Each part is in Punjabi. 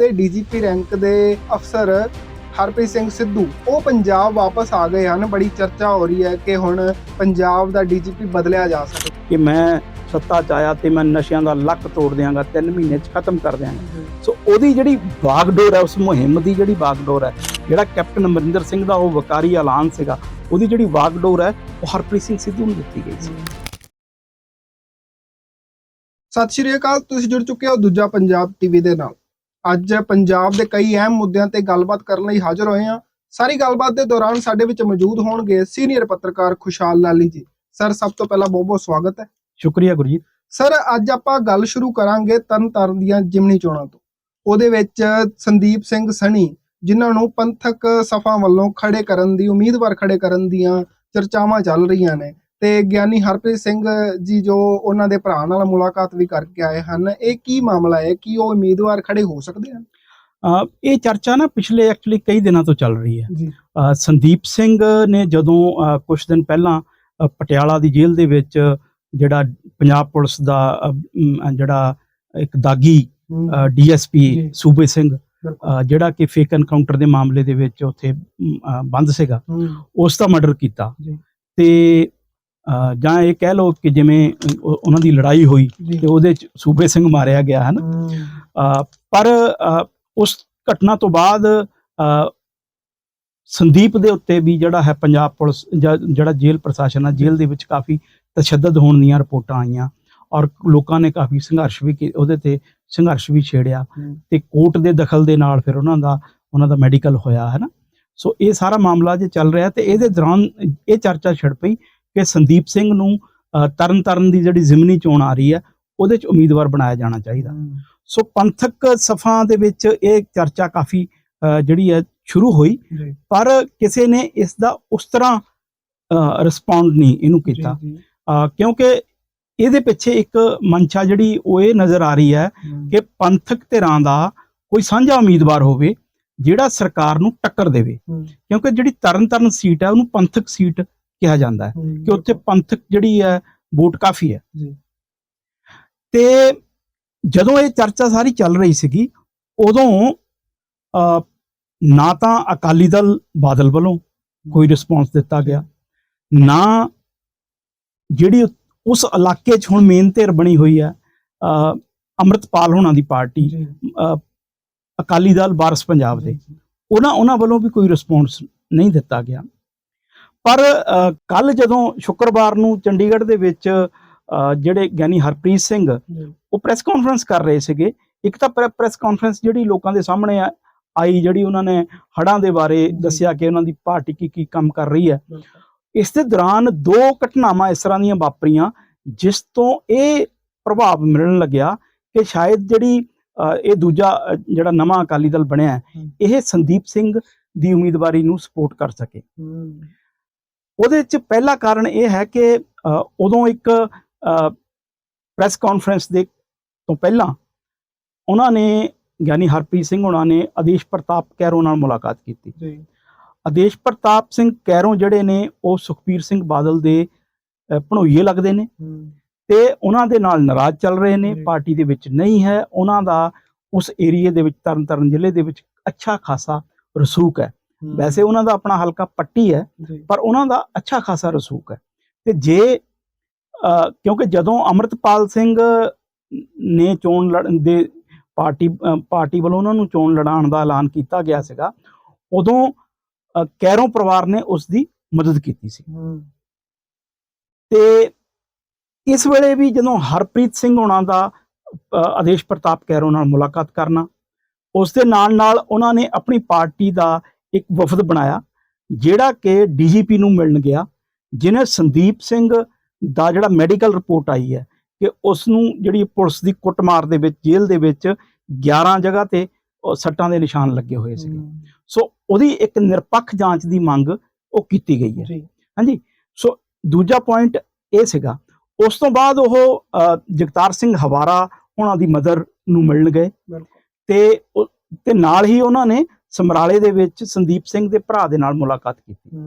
ਦੇ ਡੀਜੀਪੀ ਰੈਂਕ ਦੇ ਅਫਸਰ ਹਰਪ੍ਰੀਤ ਸਿੰਘ ਸਿੱਧੂ ਉਹ ਪੰਜਾਬ ਵਾਪਸ ਆ ਗਏ ਹਨ। ਬੜੀ ਚਰਚਾ ਹੋ ਰਹੀ ਹੈ ਕਿ ਹੁਣ ਪੰਜਾਬ ਦਾ ਡੀਜੀਪੀ ਬਦਲਿਆ ਜਾ ਸਕਦਾ ਕਿ ਮੈਂ ਸੱਤਾ ਚ ਆਇਆ ਤੇ ਮੈਂ ਨਸ਼ਿਆਂ ਦਾ ਲੱਕ ਤੋੜ ਦਿਆਂਗਾ 3 ਮਹੀਨੇ ਚ ਖਤਮ ਕਰ ਦਿਆਂਗਾ। ਸੋ ਉਹਦੀ ਜਿਹੜੀ ਬਾਗਡੋਰ ਹੈ ਉਸ ਮੁਹਿੰਮ ਦੀ ਜਿਹੜੀ ਬਾਗਡੋਰ ਹੈ ਜਿਹੜਾ ਕੈਪਟਨ ਅਮਰਿੰਦਰ ਸਿੰਘ ਦਾ ਉਹ ਵਕਾਰੀ ਐਲਾਨ ਸੀਗਾ ਉਹਦੀ ਜਿਹੜੀ ਬਾਗਡੋਰ ਹੈ ਉਹ ਹਰਪ੍ਰੀਤ ਸਿੰਘ ਸਿੱਧੂ ਨੂੰ ਦਿੱਤੀ ਗਈ ਸੀ। ਸਤਿ ਸ਼੍ਰੀ ਅਕਾਲ ਤੁਸੀਂ ਜੁੜ ਚੁੱਕੇ ਹੋ ਦੂਜਾ ਪੰਜਾਬ ਟੀਵੀ ਦੇ ਨਾਲ। ਅੱਜ ਪੰਜਾਬ ਦੇ ਕਈ ਅਹਿਮ ਮੁੱਦਿਆਂ ਤੇ ਗੱਲਬਾਤ ਕਰਨ ਲਈ ਹਾਜ਼ਰ ਹੋਏ ਹਾਂ। ਸਾਰੀ ਗੱਲਬਾਤ ਦੇ ਦੌਰਾਨ ਸਾਡੇ ਵਿੱਚ ਮੌਜੂਦ ਹੋਣਗੇ ਸੀਨੀਅਰ ਪੱਤਰਕਾਰ ਖੁਸ਼ਹਾਲ ਲਾਲੀ ਜੀ। ਸਰ ਸਭ ਤੋਂ ਪਹਿਲਾਂ ਬਹੁਤ ਬਹੁਤ ਸਵਾਗਤ ਹੈ। ਸ਼ੁਕਰੀਆ ਗੁਰਜੀਤ। ਸਰ ਅੱਜ ਆਪਾਂ ਗੱਲ ਸ਼ੁਰੂ ਕਰਾਂਗੇ ਤਰਨਤਾਰਨ ਦੀਆਂ ਜਿਮਨੀ ਚੋਣਾਂ ਤੋਂ। ਉਹਦੇ ਵਿੱਚ ਸੰਦੀਪ ਸਿੰਘ ਸਣੀ ਜਿਨ੍ਹਾਂ ਨੂੰ ਪੰਥਕ ਸਫਾ ਵੱਲੋਂ ਖੜੇ ਕਰਨ ਦੀ ਉਮੀਦਵਾਰ ਖੜੇ ਕਰਨ ਦੀਆਂ ਚਰਚਾਵਾਂ ਚੱਲ ਰਹੀਆਂ ਨੇ। ਤੇ ਗਿਆਨੀ ਹਰਪ੍ਰੀਤ ਸਿੰਘ ਜੀ ਜੋ ਉਹਨਾਂ ਦੇ ਭਰਾ ਨਾਲ ਮੁਲਾਕਾਤ ਵੀ ਕਰਕੇ ਆਏ ਹਨ ਇਹ ਕੀ ਮਾਮਲਾ ਹੈ? ਕਿ ਉਹ ਉਮੀਦਵਾਰ ਖੜੇ ਹੋ ਸਕਦੇ ਹਨ? ਇਹ ਚਰਚਾ ਨਾ ਪਿਛਲੇ ਐਕਚੁਅਲੀ ਕਈ ਦਿਨਾਂ ਤੋਂ ਚੱਲ ਰਹੀ ਹੈ। ਸੰਦੀਪ ਸਿੰਘ ਨੇ ਜਦੋਂ ਕੁਝ ਦਿਨ ਪਹਿਲਾਂ ਪਟਿਆਲਾ ਦੀ ਜੇਲ੍ਹ ਦੇ ਵਿੱਚ ਜਿਹੜਾ ਪੰਜਾਬ ਪੁਲਿਸ ਦਾ ਜਿਹੜਾ ਇੱਕ ਦਾਗੀ ਡੀਐਸਪੀ। ਸੂਬੇ ਸਿੰਘ ਜਿਹੜਾ ਕਿ ਫੇਕ ਐਨਕਾਊਂਟਰ ਦੇ ਮਾਮਲੇ ਦੇ ਵਿੱਚ ਉੱਥੇ ਬੰਦ ਸੀਗਾ। ਉਸ ਦਾ ਮਰਡਰ ਕੀਤਾ। ਤੇ ਜਾਂ ਇਹ ਕਹਿ ਲਓ ਕਿ ਜਿਵੇਂ ਉਹ- ਉਹਨਾਂ ਦੀ ਲੜਾਈ ਹੋਈ ਤੇ ਉਹਦੇ ਚ ਸੂਬੇ ਸਿੰਘ ਮਾਰਿਆ ਗਿਆ ਹਨ? ਪਰ ਉਸ ਘਟਨਾ ਤੋਂ ਬਾਅਦ ਸੰਦੀਪ ਦੇ ਉੱਤੇ ਵੀ ਜਿਹੜਾ ਹੈ ਪੰਜਾਬ ਪੁਲਿਸ ਜਿਹੜਾ ਜੇਲ੍ਹ ਪ੍ਰਸ਼ਾਸਨ ਹੈ ਜੇਲ੍ਹ ਦੇ ਵਿੱਚ ਕਾਫੀ ਤਸ਼ੱਦਦ ਹੋਣ ਦੀਆਂ ਰਿਪੋਰਟਾਂ ਆਈਆਂ ਔਰ ਲੋਕਾਂ ਨੇ ਕਾਫੀ ਸੰਘਰਸ਼ ਵੀ ਉਹਦੇ ਤੇ ਸੰਘਰਸ਼ ਵੀ ਛੇੜਿਆ ਤੇ ਕੋਰਟ ਦੇ ਦਖਲ ਦੇ ਨਾਲ ਫਿਰ ਉਹਨਾਂ ਦਾ ਉਹਨਾਂ ਦਾ ਮੈਡੀਕਲ ਹੋਇਆ ਹੈ ਨਾ ਸੋ ਇਹ ਸਾਰਾ ਮਾਮਲਾ ਜੇ ਚੱਲ ਰਿਹਾ ਤੇ ਇਹਦੇ ਦੌਰਾਨ ਇਹ ਚਰਚਾ ਛਿੜ ਪਈ ਕਿ ਸੰਦੀਪ ਸਿੰਘ ਨੂੰ ਤਰਨ ਤਾਰਨ ਦੀ ਜਿਹੜੀ ਜ਼ਿਮਨੀ ਚੋਣ ਆ ਰਹੀ ਹੈ ਉਹਦੇ ਚ ਉਮੀਦਵਾਰ ਬਣਾਇਆ ਜਾਣਾ ਚਾਹੀਦਾ। ਸੋ ਪੰਥਕ ਸਫਾ ਦੇ ਵਿੱਚ ਇਹ ਚਰਚਾ ਕਾਫੀ ਜਿਹੜੀ ਹੈ ਸ਼ੁਰੂ ਹੋਈ। ਪਰ ਕਿਸੇ ਨੇ ਇਸ ਦਾ ਉਸ ਤਰ੍ਹਾਂ ਰਿਸਪੌਂਡ ਨਹੀਂ ਇਹਨੂੰ ਕੀਤਾ। ਕਿਉਂਕਿ ਇਹਦੇ ਪਿੱਛੇ ਇੱਕ ਮਨਸ਼ਾ ਜਿਹੜੀ ਉਹ ਇਹ ਨਜ਼ਰ ਆ ਰਹੀ ਹੈ ਕਿ ਪੰਥਕ ਧਿਰਾਂ ਦਾ ਕੋਈ ਸਾਂਝਾ ਉਮੀਦਵਾਰ ਹੋਵੇ ਜਿਹੜਾ ਸਰਕਾਰ ਨੂੰ ਟੱਕਰ ਦੇਵੇ। ਕਿਉਂਕਿ ਜਿਹੜੀ ਤਰਨ ਤਾਰਨ ਸੀਟ ਹੈ ਉਹਨੂੰ ਪੰਥਕ ਸੀਟ ਕਿਹਾ ਜਾਂਦਾ ਹੈ ਕਿ ਉੱਥੇ ਪੰਥਕ ਜਿਹੜੀ ਹੈ ਵੋਟ ਕਾਫੀ ਹੈ। ਜੀ। ਤੇ ਜਦੋਂ ਇਹ ਚਰਚਾ ਸਾਰੀ ਚੱਲ ਰਹੀ ਸੀਗੀ ਉਦੋਂ ਨਾ ਤਾਂ ਅਕਾਲੀ ਦਲ ਬਾਦਲ ਵੱਲੋਂ ਕੋਈ ਰਿਸਪੌਂਸ ਦਿੱਤਾ ਗਿਆ ਨਾ ਜਿਹੜੀ ਉਸ ਇਲਾਕੇ 'ਚ ਹੁਣ ਮੇਨ ਧਿਰ ਬਣੀ ਹੋਈ ਹੈ ਅੰਮ੍ਰਿਤਪਾਲ ਹੋਣਾ ਦੀ ਪਾਰਟੀ ਅਕਾਲੀ ਦਲ ਵਾਰਸ ਪੰਜਾਬ ਦੇ। ਉਹਨਾਂ ਉਹਨਾਂ ਵੱਲੋਂ ਵੀ ਕੋਈ ਰਿਸਪੌਂਸ ਨਹੀਂ ਦਿੱਤਾ ਗਿਆ। ਪਰ ਕੱਲ ਜਦੋਂ ਸ਼ੁੱਕਰਵਾਰ ਨੂੰ ਚੰਡੀਗੜ੍ਹ ਦੇ ਵਿੱਚ ਜਿਹੜੇ ਗਿਆਨੀ ਹਰਪ੍ਰੀਤ ਸਿੰਘ ਉਹ ਪ੍ਰੈਸ ਕਾਨਫਰੰਸ ਕਰ ਰਹੇ ਸੀਗੇ ਇੱਕ ਤਾਂ ਪ੍ਰੈਸ ਕਾਨਫਰੰਸ ਜਿਹੜੀ ਲੋਕਾਂ ਦੇ ਸਾਹਮਣੇ ਆਈ ਜਿਹੜੀ ਉਹਨਾਂ ਨੇ ਹੜਾਂ ਦੇ ਬਾਰੇ। ਦੱਸਿਆ ਕਿ ਉਹਨਾਂ ਦੀ ਪਾਰਟੀ ਕੀ ਕੀ ਕੰਮ ਕਰ ਰਹੀ ਹੈ। ਇਸ ਦੇ ਦੌਰਾਨ ਦੋ ਘਟਨਾਵਾਂ ਇਸ ਤਰ੍ਹਾਂ ਦੀਆਂ ਵਾਪਰੀਆਂ ਜਿਸ ਤੋਂ ਇਹ ਪ੍ਰਭਾਵ ਮਿਲਣ ਲੱਗਿਆ ਕਿ ਸ਼ਾਇਦ ਜਿਹੜੀ ਇਹ ਦੂਜਾ ਜਿਹੜਾ ਨਵਾਂ ਅਕਾਲੀ ਦਲ ਬਣਿਆ। ਇਹ ਸੰਦੀਪ ਸਿੰਘ ਦੀ ਉਮੀਦਵਾਰੀ ਨੂੰ ਸਪੋਰਟ ਕਰ ਸਕੇ। ਉਹਦੇ ਵਿੱਚ ਪਹਿਲਾ ਕਾਰਨ ਇਹ ਹੈ ਕਿ ਉਦੋਂ ਇੱਕ ਪ੍ਰੈਸ ਕਾਨਫਰੰਸ ਦੇ ਤੋਂ ਪਹਿਲਾਂ ਉਹਨਾਂ ਨੇ ਗਿਆਨੀ ਹਰਪ੍ਰੀਤ ਸਿੰਘ ਉਹਨਾਂ ਨੇ ਆਦੇਸ਼ ਪ੍ਰਤਾਪ ਕੈਰੋਂ ਨਾਲ ਮੁਲਾਕਾਤ ਕੀਤੀ। ਜੀ। ਆਦੇਸ਼ ਪ੍ਰਤਾਪ ਸਿੰਘ ਕੈਰੋਂ ਜਿਹੜੇ ਨੇ ਉਹ ਸੁਖਬੀਰ ਸਿੰਘ ਬਾਦਲ ਦੇ ਭਣੋਈਏ ਲੱਗਦੇ ਨੇ ਤੇ ਉਹਨਾਂ ਦੇ ਨਾਲ ਨਾਰਾਜ਼ ਚੱਲ ਰਹੇ ਨੇ। ਪਾਰਟੀ ਦੇ ਵਿੱਚ ਨਹੀਂ ਹੈ। ਉਹਨਾਂ ਦਾ ਉਸ ਏਰੀਏ ਦੇ ਵਿੱਚ ਤਰਨਤਾਰਨ ਜ਼ਿਲ੍ਹੇ ਦੇ ਵਿੱਚ ਅੱਛਾ ਖਾਸਾ ਰਸੂਖ ਹੈ। ਵੈਸੇ ਉਹਨਾਂ ਦਾ ਆਪਣਾ ਹਲਕਾ ਪੱਟੀ ਹੈ ਪਰ ਉਹਨਾਂ ਦਾ ਅੱਛਾ ਖਾਸਾ ਰਸੂਖ ਹੈ। ਤੇ ਜੇ ਕਿਉਂਕਿ ਜਦੋਂ ਅਮਰਤਪਾਲ ਸਿੰਘ ਨੇ ਚੋਣ ਲੜਨ ਦੇ ਪਾਰਟੀ ਪਾਰਟੀ ਵੱਲੋਂ ਉਹਨਾਂ ਨੂੰ ਚੋਣ ਲੜਾਉਣ ਦਾ ਐਲਾਨ ਕੀਤਾ ਗਿਆ ਸੀਗਾ ਉਦੋਂ ਕੈਰੋਂ ਪਰਿਵਾਰ ਨੇ ਉਸ ਦੀ ਮਦਦ ਕੀਤੀ ਸੀ। ਤੇ ਇਸ ਵੇਲੇ ਵੀ ਜਦੋਂ ਹਰਪ੍ਰੀਤ ਸਿੰਘ ਹੋਣਾ ਦਾ ਆਦੇਸ਼ ਪ੍ਰਤਾਪ ਕੈਰੋਂ ਨਾਲ ਮੁਲਾਕਾਤ ਕਰਨਾ ਉਸ ਦੇ ਨਾਲ ਨਾਲ ਉਹਨਾਂ ਨੇ ਆਪਣੀ ਪਾਰਟੀ ਦਾ ਇੱਕ ਵਫਦ ਬਣਾਇਆ ਜਿਹੜਾ ਕਿ ਡੀਜੀਪੀ ਨੂੰ ਮਿਲਣ ਗਿਆ ਜਿਨੇ ਸੰਦੀਪ ਸਿੰਘ ਦਾ ਜਿਹੜਾ ਮੈਡੀਕਲ ਰਿਪੋਰਟ ਆਈ ਹੈ ਕਿ ਉਸ ਨੂੰ ਜਿਹੜੀ ਪੁਲਿਸ ਦੀ ਕੁੱਟਮਾਰ ਦੇ ਵਿੱਚ ਜੇਲ੍ਹ ਦੇ ਵਿੱਚ 11 ਜਗ੍ਹਾ ਤੇ ਸੱਟਾਂ ਦੇ ਨਿਸ਼ਾਨ ਲੱਗੇ ਹੋਏ ਸੀਗੇ। ਸੋ ਉਹਦੀ ਇੱਕ ਨਿਰਪੱਖ ਜਾਂਚ ਦੀ ਮੰਗ ਉਹ ਕੀਤੀ ਗਈ ਹੈ। ਹਾਂਜੀ? ਸੋ ਦੂਜਾ ਪੁਆਇੰਟ ਇਹ ਸੀਗਾ ਉਸ ਤੋਂ ਬਾਅਦ ਉਹ ਜਗਤਾਰ ਸਿੰਘ ਹਵਾਰਾ ਉਹਨਾਂ ਦੀ ਮਦਰ ਨੂੰ ਮਿਲਣ ਗਏ ਤੇ ਤੇ ਨਾਲ ਹੀ ਉਹਨਾਂ ਨੇ ਸਮਰਾਲੇ ਦੇ ਵਿੱਚ ਸੰਦੀਪ ਸਿੰਘ ਦੇ ਭਰਾ ਦੇ ਨਾਲ ਮੁਲਾਕਾਤ ਕੀਤੀ।